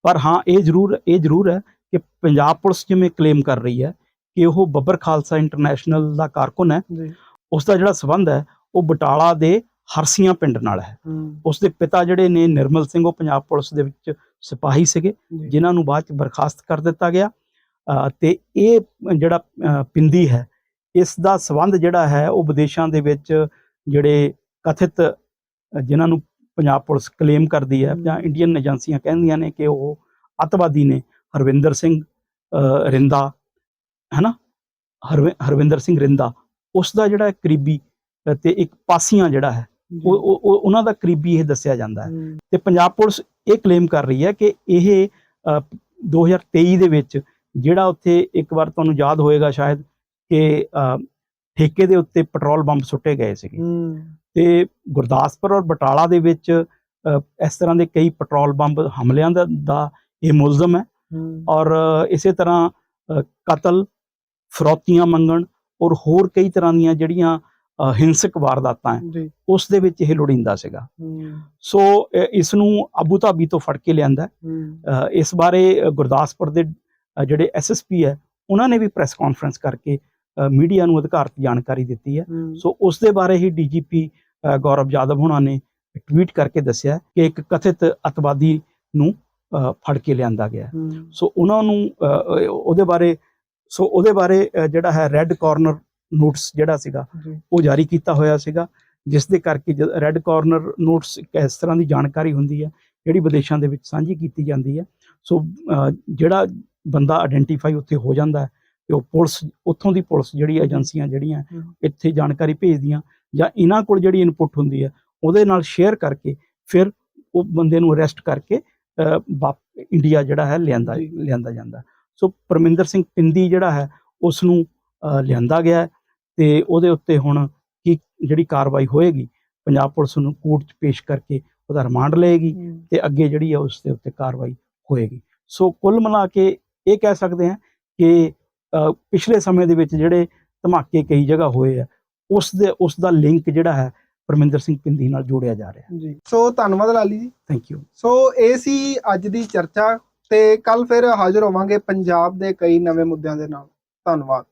ਪਰ ਹਾਂ ਇਹ ਜ਼ਰੂਰ ਇਹ ਜ਼ਰੂਰ ਹੈ ਕਿ ਪੰਜਾਬ ਪੁਲਿਸ ਜਿਵੇਂ ਕਲੇਮ ਕਰ ਰਹੀ ਹੈ ਕਿ ਉਹ ਬੱਬਰ ਖਾਲਸਾ ਇੰਟਰਨੈਸ਼ਨਲ ਦਾ ਕਾਰਕੁਨ ਹੈ। ਉਸ ਦਾ ਜਿਹੜਾ ਸਬੰਧ ਹੈ ਉਹ ਬਟਾਲਾ ਦੇ ਹਰਸੀਆਂ ਪਿੰਡ ਨਾਲ ਹੈ। ਉਸ ਦੇ ਪਿਤਾ ਜਿਹੜੇ ਨੇ ਨਿਰਮਲ ਸਿੰਘ ਉਹ ਪੰਜਾਬ ਪੁਲਿਸ ਦੇ ਵਿੱਚ ਸਿਪਾਹੀ ਸੀਗੇ ਜਿਨ੍ਹਾਂ ਨੂੰ ਬਾਅਦ ਚ ਬਰਖਾਸਤ ਕਰ ਦਿੱਤਾ ਗਿਆ। ਤੇ ਇਹ ਜਿਹੜਾ ਪਿੰਦੀ ਹੈ ਇਸ ਦਾ ਸਬੰਧ ਜਿਹੜਾ ਹੈ ਉਹ ਵਿਦੇਸ਼ਾਂ ਦੇ ਵਿੱਚ ਜਿਹੜੇ ਕਥਿਤ ਜਿਨ੍ਹਾਂ ਨੂੰ ਪੰਜਾਬ ਪੁਲਿਸ ਕਲੇਮ ਕਰਦੀ ਹੈ। ਜਾਂ ਇੰਡੀਅਨ ਏਜੰਸੀਆਂ ਕਹਿੰਦੀਆਂ ਨੇ ਕਿ ਉਹ ਅੱਤਵਾਦੀ ਨੇ ਹਰਵਿੰਦਰ ਸਿੰਘ ਰਿੰਦਾ ਹੈਨਾ? ਹਰਵਿ- ਹਰਵਿੰਦਰ ਸਿੰਘ ਰਿੰਦਾ ਉਸ ਦਾ ਜਿਹੜਾ ਕਰੀਬੀ ਤੇ ਇੱਕ ਪਾਸੀਆਂ ਜਿਹੜਾ ਹੈ ਉਹ ਉਹ- ਉਹ- ਉਹਨਾਂ ਦਾ ਕਰੀਬੀ ਇਹ ਦੱਸਿਆ ਜਾਂਦਾ ਹੈ। ਤੇ ਪੰਜਾਬ ਪੁਲਿਸ ਇਹ ਕਲੇਮ ਕਰ ਰਹੀ ਹੈ ਕਿ ਇਹ ਅ, 2023 ਦੇ ਵਿੱਚ ਜਿਹੜਾ ਉੱਥੇ ਇੱਕ ਵਾਰ ਤੁਹਾਨੂੰ ਯਾਦ ਹੋਏਗਾ ਸ਼ਾਇਦ ਕਿ ਠੇਕੇ ਦੇ ਉੱਤੇ ਪੈਟਰੋਲ ਬੰਬ ਸੁੱਟੇ ਗਏ ਸੀਗੇ। ਤੇ ਗੁਰਦਾਸਪੁਰ ਔਰ ਬਟਾਲਾ ਦੇ ਵਿੱਚ ਇਸ ਤਰ੍ਹਾਂ ਦੇ ਕਈ ਪੈਟਰੋਲ ਬੰਬ ਹਮਲਿਆਂ ਦਾ ਇਹ ਮੁਲਜ਼ਮ ਹੈ। ਔਰ ਇਸੇ ਤਰ੍ਹਾਂ ਕਤਲ ਫਰੌਤੀਆਂ ਮੰਗਣ ਔਰ ਹੋਰ ਕਈ ਤਰ੍ਹਾਂ ਦੀਆਂ ਜਿਹੜੀਆਂ ਹਿੰਸਕ ਵਾਰਦਾਤਾਂ ਹੈ ਉਸ ਦੇ ਵਿੱਚ ਇਹ ਲੋੜੀਂਦਾ ਸੀਗਾ। ਸੋ ਇਸ ਨੂੰ ਅਬੂ ਧਾਬੀ ਤੋਂ ਫੜ ਕੇ ਲਿਆਂਦਾ ਇਸ ਬਾਰੇ ਗੁਰਦਾਸਪੁਰ ਦੇ ਜਿਹੜੇ ਐਸਐਸਪੀ ਹੈ ਉਹਨਾਂ ਨੇ ਵੀ ਪ੍ਰੈਸ ਕਾਨਫਰੰਸ ਕਰਕੇ ਮੀਡੀਆ ਨੂੰ ਅਧਿਕਾਰਤ ਜਾਣਕਾਰੀ ਦਿੱਤੀ ਹੈ। ਸੋ ਉਸ ਦੇ ਬਾਰੇ ਹੀ ਡੀਜੀਪੀ ਗੌਰਵ ਯਾਦਵ ਹੋਣਾ ਨੇ ਟਵੀਟ ਕਰਕੇ ਦੱਸਿਆ ਕਿ ਇੱਕ ਕਥਿਤ ਅਤਵਾਦੀ ਨੂੰ ਫੜ ਕੇ ਲਿਆਂਦਾ ਗਿਆ। ਸੋ ਉਹਨਾਂ ਨੂੰ ਉਹਦੇ ਬਾਰੇ ਸੋ ਉਹਦੇ ਬਾਰੇ ਜਿਹੜਾ ਹੈ ਰੈੱਡ ਕਾਰਨਰ ਨੋਟਿਸ ਜਿਹੜਾ ਸੀਗਾ ਉਹ ਜਾਰੀ ਕੀਤਾ ਹੋਇਆ ਸੀਗਾ ਜਿਸ ਦੇ ਕਰਕੇ ਰੈੱਡ ਕਾਰਨਰ ਨੋਟਿਸ ਇਸ ਤਰ੍ਹਾਂ ਦੀ ਜਾਣਕਾਰੀ ਹੁੰਦੀ ਹੈ ਜਿਹੜੀ ਵਿਦੇਸ਼ਾਂ ਦੇ ਵਿੱਚ ਸਾਂਝੀ ਕੀਤੀ ਜਾਂਦੀ ਹੈ। ਸੋ ਜਿਹੜਾ ਬੰਦਾ ਆਇਡੈਂਟੀਫਾਈ ਉੱਥੇ ਹੋ ਜਾਂਦਾ ਹੈ ਤੇ ਉਹ ਪੁਲਿਸ ਉੱਥੋਂ ਦੀ ਪੁਲਿਸ ਜਿਹੜੀ ਏਜੰਸੀਆਂ ਜਿਹੜੀਆਂ। ਇੱਥੇ ਜਾਣਕਾਰੀ ਭੇਜਦੀਆਂ ਜਾਂ ਇਹਨਾਂ ਕੋਲ ਜਿਹੜੀ ਇਨਪੁਟ ਹੁੰਦੀ ਹੈ ਉਹਦੇ ਨਾਲ ਸ਼ੇਅਰ ਕਰਕੇ ਫਿਰ ਉਹ ਬੰਦੇ ਨੂੰ ਅਰੈਸਟ ਕਰਕੇ ਇੰਡੀਆ ਜਿਹੜਾ ਹੈ ਲਿਆਂਦਾ। ਲਿਆਂਦਾ ਜਾਂਦਾ ਸੋ ਪਰਮਿੰਦਰ ਸਿੰਘ ਪਿੰਦੀ ਜਿਹੜਾ ਹੈ ਉਸ ਨੂੰ ਲਿਆਂਦਾ ਗਿਆ ਤੇ ਉਹਦੇ ਉੱਤੇ ਹੁਣ ਕੀ ਜਿਹੜੀ ਕਾਰਵਾਈ ਹੋਏਗੀ ਪੰਜਾਬ ਪੁਲਿਸ ਨੂੰ ਕੋਰਟ 'ਚ ਪੇਸ਼ ਕਰਕੇ ਉਹਦਾ ਰਿਮਾਂਡ ਲਏਗੀ ਤੇ ਅੱਗੇ ਜਿਹੜੀ ਹੈ ਉਸ ਦੇ ਉੱਤੇ ਕਾਰਵਾਈ ਹੋਏਗੀ ਸੋ ਕੁੱਲ ਮਿਲਾ ਕੇ ਇਹ ਕਹਿ ਸਕਦੇ ਹਾਂ ਕਿ ਪਿਛਲੇ ਸਮੇਂ ਦੇ ਵਿੱਚ ਜਿਹੜੇ ਧਮਾਕੇ ਕਈ ਜਗ੍ਹਾ ਹੋਏ ਆ ਉਸ ਦੇ ਉਸ ਦਾ ਲਿੰਕ ਜਿਹੜਾ ਹੈ ਪਰਮਿੰਦਰ ਸਿੰਘ ਪਿੰਦੀ ਨਾਲ ਜੋੜਿਆ ਜਾ ਰਿਹਾ ਜੀ। ਸੋ ਧੰਨਵਾਦ ਲਾਲੀ ਜੀ। ਥੈਂਕ ਯੂ ਸੋ ਇਹ ਸੀ ਅੱਜ ਦੀ ਚਰਚਾ ਤੇ ਕੱਲ ਫਿਰ ਹਾਜ਼ਰ ਹੋਵਾਂਗੇ ਪੰਜਾਬ ਦੇ ਕਈ ਨਵੇਂ ਮੁੱਦਿਆਂ ਦੇ ਨਾਲ। ਧੰਨਵਾਦ।